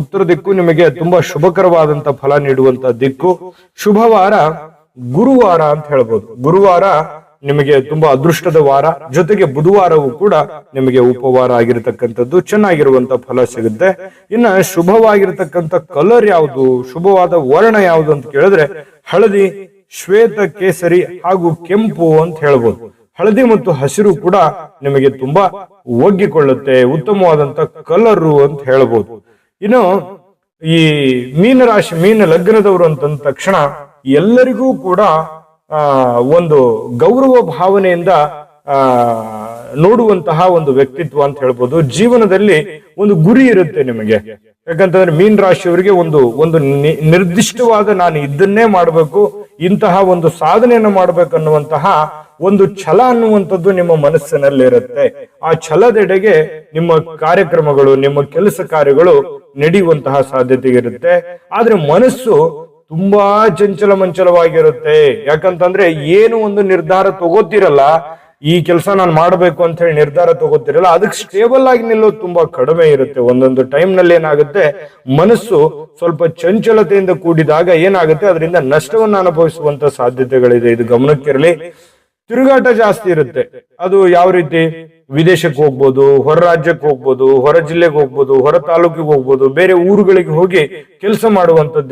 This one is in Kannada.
ಉತ್ತರ ದಿಕ್ಕು ನಿಮಗೆ ತುಂಬಾ ಶುಭಕರವಾದಂತ ಫಲ ನೀಡುವಂತ ದಿಕ್ಕು. ಶುಭವಾರ ಗುರುವಾರ ಅಂತ ಹೇಳ್ಬೋದು. ಗುರುವಾರ ನಿಮಗೆ ತುಂಬಾ ಅದೃಷ್ಟದ ವಾರ. ಜೊತೆಗೆ ಬುಧವಾರವೂ ಕೂಡ ನಿಮಗೆ ಉಪವಾರ ಆಗಿರತಕ್ಕಂಥದ್ದು, ಚೆನ್ನಾಗಿರುವಂತ ಫಲ ಸಿಗುತ್ತೆ. ಇನ್ನ ಶುಭವಾಗಿರತಕ್ಕಂಥ ಕಲರ್ ಯಾವುದು, ಶುಭವಾದ ವರ್ಣ ಯಾವುದು ಅಂತ ಕೇಳಿದ್ರೆ ಹಳದಿ, ಶ್ವೇತ, ಕೇಸರಿ ಹಾಗೂ ಕೆಂಪು ಅಂತ ಹೇಳ್ಬೋದು. ಹಳದಿ ಮತ್ತು ಹಸಿರು ಕೂಡ ನಿಮಗೆ ತುಂಬಾ ಒಗ್ಗಿಕೊಳ್ಳುತ್ತೆ, ಉತ್ತಮವಾದಂತ ಕಲರು ಅಂತ ಹೇಳ್ಬೋದು. ಇನ್ನು ಈ ಮೀನ ರಾಶಿ, ಮೀನ ಲಗ್ನದವರು ಅಂತಂದ ತಕ್ಷಣ ಎಲ್ಲರಿಗೂ ಕೂಡ ಒಂದು ಗೌರವ ಭಾವನೆಯಿಂದ ನೋಡುವಂತಹ ಒಂದು ವ್ಯಕ್ತಿತ್ವ ಅಂತ ಹೇಳ್ಬೋದು. ಜೀವನದಲ್ಲಿ ಒಂದು ಗುರಿ ಇರುತ್ತೆ ನಿಮಗೆ. ಯಾಕಂತಂದ್ರೆ ಮೀನ್ ರಾಶಿಯವರಿಗೆ ಒಂದು ಒಂದು ನಿರ್ದಿಷ್ಟವಾದ ನಾನು ಇದನ್ನೇ ಮಾಡಬೇಕು, ಇಂತಹ ಒಂದು ಸಾಧನೆಯನ್ನು ಮಾಡ್ಬೇಕನ್ನುವಂತಹ ಒಂದು ಛಲ ಅನ್ನುವಂಥದ್ದು ನಿಮ್ಮ ಮನಸ್ಸಿನಲ್ಲಿರುತ್ತೆ. ಆ ಛಲದೆಡೆಗೆ ನಿಮ್ಮ ಕಾರ್ಯಕ್ರಮಗಳು, ನಿಮ್ಮ ಕೆಲಸ ಕಾರ್ಯಗಳು ನಡೆಯುವಂತಹ ಸಾಧ್ಯತೆ ಇರುತ್ತೆ ಆದ್ರೆ ಮನಸ್ಸು ತುಂಬಾ ಚಂಚಲ ಮಂಚಲವಾಗಿರುತ್ತೆ ಯಾಕಂತಂದ್ರೆ ಏನು ಒಂದು ನಿರ್ಧಾರ ತಗೋತಿರಲ್ಲ, ಈ ಕೆಲಸ ನಾನು ಮಾಡಬೇಕು ಅಂತ ಹೇಳಿ ನಿರ್ಧಾರ ತಗೋತಿರಲ್ಲ, ಅದಕ್ಕೆ ಸ್ಟೇಬಲ್ ಆಗಿ ನಿಲ್ಲೋದು ತುಂಬಾ ಕಡಿಮೆ ಇರುತ್ತೆ. ಒಂದೊಂದು ಟೈಮ್ನಲ್ಲಿ ಏನಾಗುತ್ತೆ, ಮನಸ್ಸು ಸ್ವಲ್ಪ ಚಂಚಲತೆಯಿಂದ ಕೂಡಿದಾಗ ಏನಾಗುತ್ತೆ, ಅದರಿಂದ ನಷ್ಟವನ್ನು ಅನುಭವಿಸುವಂತ ಸಾಧ್ಯತೆಗಳಿದೆ. ಇದು ಗಮನಕ್ಕಿರಲಿ ತಿರುಗಾಟ ಜಾಸ್ತಿ ಇರುತ್ತೆ. ಅದು ಯಾವ ರೀತಿ? ವಿದೇಶಕ್ಕೆ ಹೋಗ್ಬೋದು, ಹೊರ ರಾಜ್ಯಕ್ಕೆ ಹೋಗ್ಬೋದು, ಹೊರ ಜಿಲ್ಲೆಗೆ ಹೋಗ್ಬೋದು, ಹೊರ ತಾಲೂಕಿಗೆ ಹೋಗ್ಬೋದು, ಬೇರೆ ಊರುಗಳಿಗೆ ಹೋಗಿ ಕೆಲಸ ಮಾಡುವಂತದ್ದು